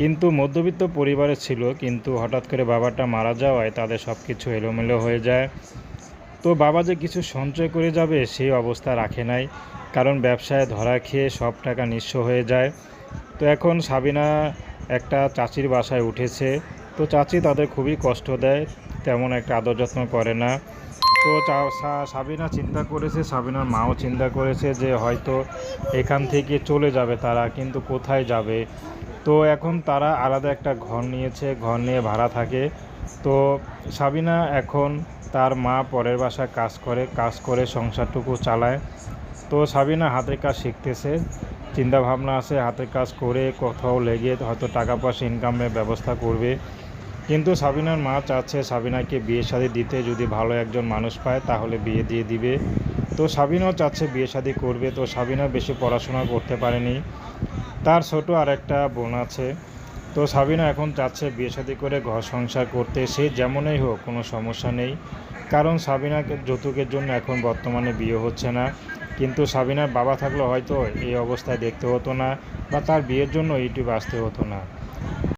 কিন্তু মধ্যবিত্ত পরিবারে ছিল, কিন্তু হঠাৎ করে বাবাটা মারা যাওয়ায় তাদের সব কিছু এলোমেলো হয়ে যায়। তো বাবা যে কিছু সঞ্চয় করে যাবে সেই অবস্থা রাখে নাই, কারণ ব্যবসায় ধরা খেয়ে সব টাকা নিঃস্ব হয়ে যায়। তো এখন সাবিনা একটা চাচির বাসায় উঠেছে। তো চাচি তাদের খুবই কষ্ট দেয়, তেমন একটা আদর যত্ন করে না। তো সাবিনা চিন্তা করেছে, সাবিনার মাও চিন্তা করেছে যে হয়তো এখান থেকে চলে যাবে তারা, কিন্তু কোথায় যাবে? তো এখন তারা আলাদা একটা ঘর নিয়েছে, ঘর নিয়ে ভাড়া থাকে। তো সাবিনা এখন তার মা পরের বাসায় কাজ করে কাজ করে সংসারটুকু চালায়। তো সাবিনা হাতের কাজ শিখতেছে, চিন্তাভাবনা আছে, হাতের কাজ করে কোথাও লেগে হয়তো টাকা পয়সা ইনকামের ব্যবস্থা করবে। কিন্তু সাবিনার মা চাচ্ছে সাবিনাকে বিয়ে শাদি দিতে। যদি ভালো একজন মানুষ পায়, তাহলে বিয়ে দিয়ে দিবে। তো সাবিনাও চাচ্ছে বিয়ে শাদি করবে। তো সাবিনা বেশি পড়াশোনা করতে পারেনি। তার ছোট আর একটা বোন আছে। তো সাবিনা এখন চাচ্ছে বিয়ে শাদি করে ঘর সংসার করতে। সে যেমনই হোক, কোনো সমস্যা নেই। কারণ সাবিনাকে যৌতুকের জন্য এখন বর্তমানে বিয়ে হচ্ছে না। কিন্তু সাবিনার বাবা থাকলে হয়তো এই অবস্থায় দেখতে হতো না বা তার বিয়ের জন্য ইউটিউব আসতে হতো না।